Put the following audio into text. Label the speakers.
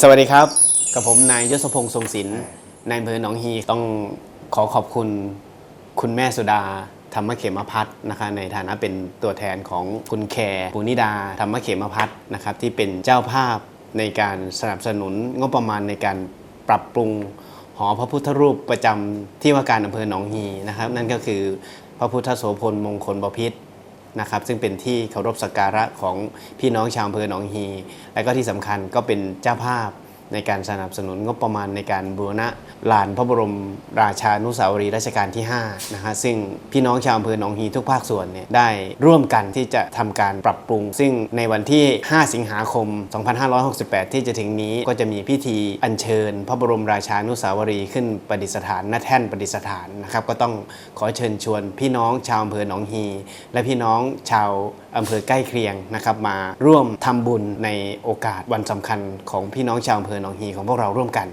Speaker 1: สวัสดีครับ กับผมนายยศพงศ์ทรงศิลป์นายอำเภอหนองฮีต้องขอขอบคุณคุณแม่สุดา ธรรมเขมพัฒน์นะคะในฐานะเป็นตัวแทนของคุณแคร์ปุนิดา ธรรมเขมพัฒน์นะครับที่เป็นเจ้าภาพในการสนับสนุนงบประมาณในการปรับปรุงหอพระพุทธรูปประจำที่ว่าการอำเภอหนองฮีนะครับ นั่นก็คือพระพุทธโสพลมงคลบพิตร นะครับซึ่งเป็นที่เคารพสักการะของพี่น้องชาวอำเภอหนองฮี และก็ที่สำคัญก็เป็นเจ้าภาพ ในการสนับสนุนงบประมาณในการบูรณะลานพระบรมราชานุสาวรีย์รัชกาลที่5นะฮะซึ่งพี่น้องชาวอำเภอหนองฮีทุกภาคส่วนเนี่ยได้ร่วมกันที่จะทำการปรับปรุง ซึ่งในวันที่ 5 สิงหาคม 2568 ที่จะถึงนี้ก็จะมีพิธีอัญเชิญ พระบรมราชานุสาวรีย์ขึ้นประดิษฐานณแท่นประดิษฐานนะครับก็ต้องขอเชิญชวนพี่น้องชาวอำเภอหนองฮี และพี่น้องชาวอำเภอใกล้เคียงนะครับมาร่วมทำบุญในโอกาสวันสำคัญของพี่น้องชาวอำเภอนองฮีของพวกเราร่วมกัน